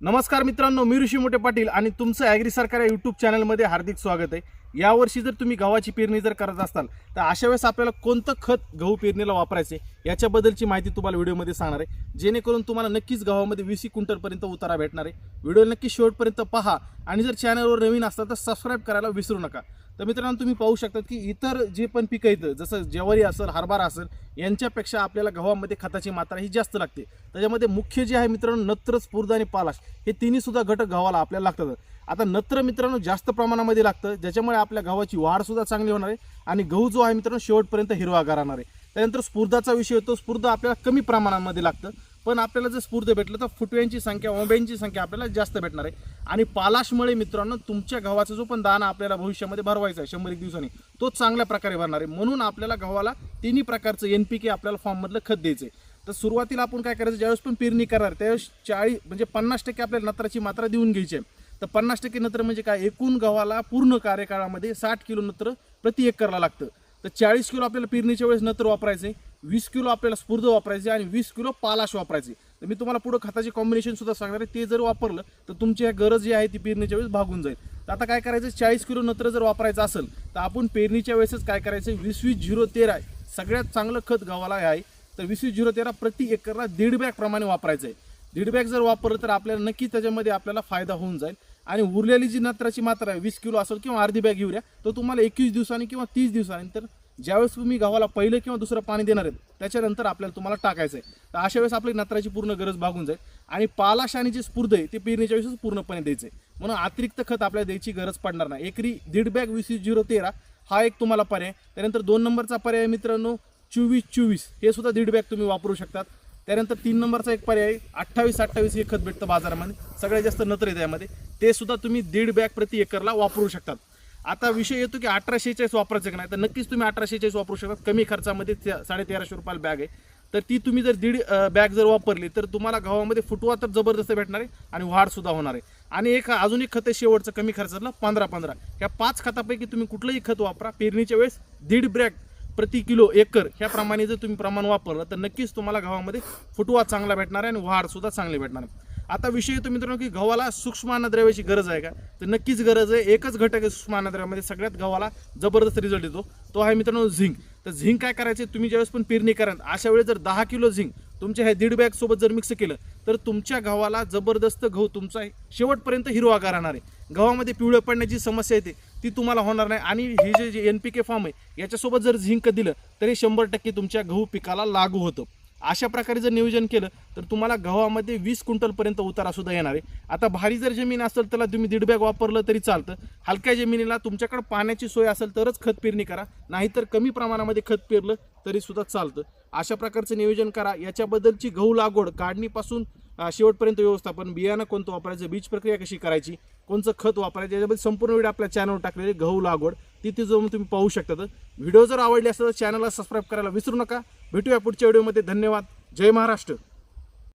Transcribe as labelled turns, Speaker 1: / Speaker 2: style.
Speaker 1: नमस्कार मित्रांनो मी ऋषी मोठे पाटील आणि तुमचं ॲग्री सरकार या यूट्यूब चॅनलमध्ये हार्दिक स्वागत आहे. यावर्षी जर तुम्ही गव्हाची पेरणी जर करत असाल तर अशा वेळेस आपल्याला कोणतं खत गहू पेरणीला वापरायचे याच्याबद्दलची माहिती तुम्हाला व्हिडिओमध्ये सांगणार आहे. जेणेकरून तुम्हाला नक्कीच गव्हामध्ये वीस क्विंटलपर्यंत उतारा भेटणार आहे. व्हिडिओ नक्की शेवटपर्यंत पहा आणि जर चॅनलवर नवीन असाल तर सबस्क्राईब करायला विसरू नका. तर मित्रांनो तुम्ही पाहू शकता की इतर जे पण पिकं येतं जसं ज्वारी असेल हरभरा असेल यांच्यापेक्षा आपल्याला गव्हामध्ये खताची मात्रा ही जास्त लागते. त्याच्यामध्ये मुख्य जे आहे मित्रांनो नत्र स्फूर्द आणि पालाश हे तिन्हीसुद्धा घटक गव्हाला आपल्याला लागतात. आता नत्र मित्रांनो जास्त प्रमाणामध्ये लागतं. ज्याच्यामुळे आपल्या गव्हाची वाढसुद्धा चांगली होणार आहे आणि गहू जो आहे मित्रांनो शेवटपर्यंत हिरवागार राहणार आहे. त्यानंतर स्फूर्धाचा विषय येतो स्फूर्ध आपल्याला कमी प्रमाणामध्ये लागतं. पण आपल्याला जर स्फूर्ध भेटलं तर फुटव्यांची संख्या ओंब्यांची संख्या आपल्याला जास्त भेटणार आहे. आणि पालाशमुळे मित्रांनो तुमच्या गव्हाचा जो पण दाना आपल्याला भविष्यामध्ये भरवायचा आहे शंभर एक दिवसांनी तो चांगल्या प्रकारे भरणार आहे. म्हणून आपल्याला गव्हाला तिन्ही प्रकारचं एन पी के आपल्याला फॉर्ममधलं खत द्यायचं आहे. तर सुरुवातीला आपण काय करायचं ज्यावेळेस पण पेरणी करणार त्यावेळेस चाळीस म्हणजे पन्नास टक्के आपल्याला नत्राची मात्रा देऊन घ्यायची आहे. तर पन्नास टक्के नत्र म्हणजे काय? एकूण गव्हाला पूर्ण कार्यकाळामध्ये साठ किलो नत्र प्रति एकरला लागतं. तर चाळीस किलो आपल्याला पेरणीच्या वेळेस नत्र वापरायचे वीस किलो आपल्याला स्फूर्द वापरायचे आणि वीस किलो पालाश वापरायचे तर मी तुम्हाला पुढं खताचे कॉम्बिनेशन सुद्धा सांगणार आहे. ते जर वापरलं तर तुमची ह्या गरज जी आहे ती पेरणीच्या वेळेस भागून जाईल. तर आता काय करायचं चाळीस किलो नत्र जर वापरायचं असेल तर आपण पेरणीच्या वेळेसच काय करायचं वीस वीस झिरो तेरा सगळ्यात चांगलं खत गव्हाला आहे. तर वीस वीस झिरो तेरा प्रति एकरला दीड बॅग प्रमाणे वापरायचं आहे दीड बॅग जर वापरलं तर आपल्याला नक्की त्याच्यामध्ये आपल्याला फायदा होऊन जाईल. आणि उरलेली जी नत्राची मात्रा आहे वीस किलो असेल किंवा अर्धी बॅग युरिया तर तुम्हाला एकवीस दिवसांनी किंवा तीस दिवसानंतर ज्यावेळेस तुम्ही गव्हाला पहिलं किंवा दुसरं पाणी देणार आहेत त्याच्यानंतर आपल्याला तुम्हाला टाकायचं आहे तर अशा वेळेस आपली नत्राची पूर्ण गरज भागून जाईल. आणि पालाश आणि जे स्फूर्द आहे ते पेरणीच्या वेळेसच पूर्णपणे द्यायचं आहे म्हणून अतिरिक्त खत आपल्याला द्यायची गरज पडणार नाही. एकरी दीड बॅग वीस वीस झिरो तेरा हा एक तुम्हाला पर्याय. त्यानंतर दोन नंबरचा पर्याय मित्रांनो चोवीस चोवीस. हे सुद्धा दीड बॅग तुम्ही वापरू शकतात. त्यानंतर तीन नंबरचा एक पर्याय अठ्ठावीस अठ्ठावीस हे खत भेटतं बाजारामध्ये. सगळ्यात जास्त नत्र आहे यामध्ये. ते सुद्धा तुम्ही दीड बॅग प्रति एकरला वापरू शकतात. आता विषय येतो की अठराशे चाळीस वापरायचं का नाही? तर नक्कीच तुम्ही अठराशे चाळीस वापरू शकता कमी खर्चामध्ये साडे तेराशे रुपयाला बॅग आहे. तर ती तुम्ही जर दीड बॅग जर वापरली तर तुम्हाला गव्हामध्ये फुटवा तर जबरदस्त भेटणार आहे आणि वाढ सुद्धा होणार आहे. आणि एक अजून एक खत आहे शेवटचं कमी खर्चातलं पंधरा पंधरा. ह्या पाच खतापैकी तुम्ही कुठलंही खत वापरा. पेरणीच्या वेळेस दीड बॅग प्रति किलो एकर ह्याप्रमाणे जर तुम्ही प्रमाण वापरलं तर नक्कीच तुम्हाला गव्हामध्ये फुटवा चांगला भेटणार आहे आणि वाढ सुद्धा चांगली भेटणार आहे. आता विषय येतो मित्रांनो की गव्हाला सूक्ष्म अन्नद्रव्याची गरज आहे का? तर नक्कीच गरज आहे. एकच घटक आहे सूक्ष्म अन्नद्रव्यामध्ये सगळ्यात गव्हाला जबरदस्त रिझल्ट येतो. तो आहे मित्रांनो झिंक. तर झिंक काय करायचे? तुम्ही ज्यावेळेस पण पेरणी कराल अशा वेळेस जर दहा किलो झिंक तुमच्या ह्या दीड बॅग सोबत जर मिक्स केलं तर तुमच्या गव्हाला जबरदस्त गहू तुमचा शेवटपर्यंत हिरवागार राहणार आहे. गव्हामध्ये पिवळं पडण्याची समस्या येते. ती तुम्हाला होणार नाही. आणि हे जे जे एन पी के फॉर्म आहे याच्यासोबत जर झिंक दिलं तरी शंभर टक्के तुमच्या गहू पिकाला लागू होतं. अशा प्रकारे जर नियोजन केलं तर तुम्हाला गव्हामध्ये वीस क्विंटलपर्यंत उतारा सुद्धा येणार आहे. आता भारी जर जमीन असेल त्याला तुम्ही दीड बॅग वापरलं तरी चालतं. हलक्या जमिनीला तुमच्याकडे पाण्याची सोय असेल तरच खत पेरणी करा. नाहीतर कमी प्रमाणामध्ये खत पेरलं तरी सुद्धा चालतं. अशा प्रकारचं नियोजन करा. याच्याबद्दलची गहू लागवड काढणीपासून शेवटपर्यंत व्यवस्थापन बियाणं कोणतं वापरायचं बीज प्रक्रिया कशी करायची कोणतं खत वापरायचं याच्याबद्दल संपूर्ण व्हिडिओ आपल्या चॅनलवर टाकलेले गहू लागवड तिथे जाऊन तुम्ही पाहू शकता. व्हिडिओ जर आवडले असेल तर चॅनलला सबस्क्राईब करायला विसरू नका. भेटूया पुढच्या व्हिडिओमध्ये धन्यवाद. जय महाराष्ट्र.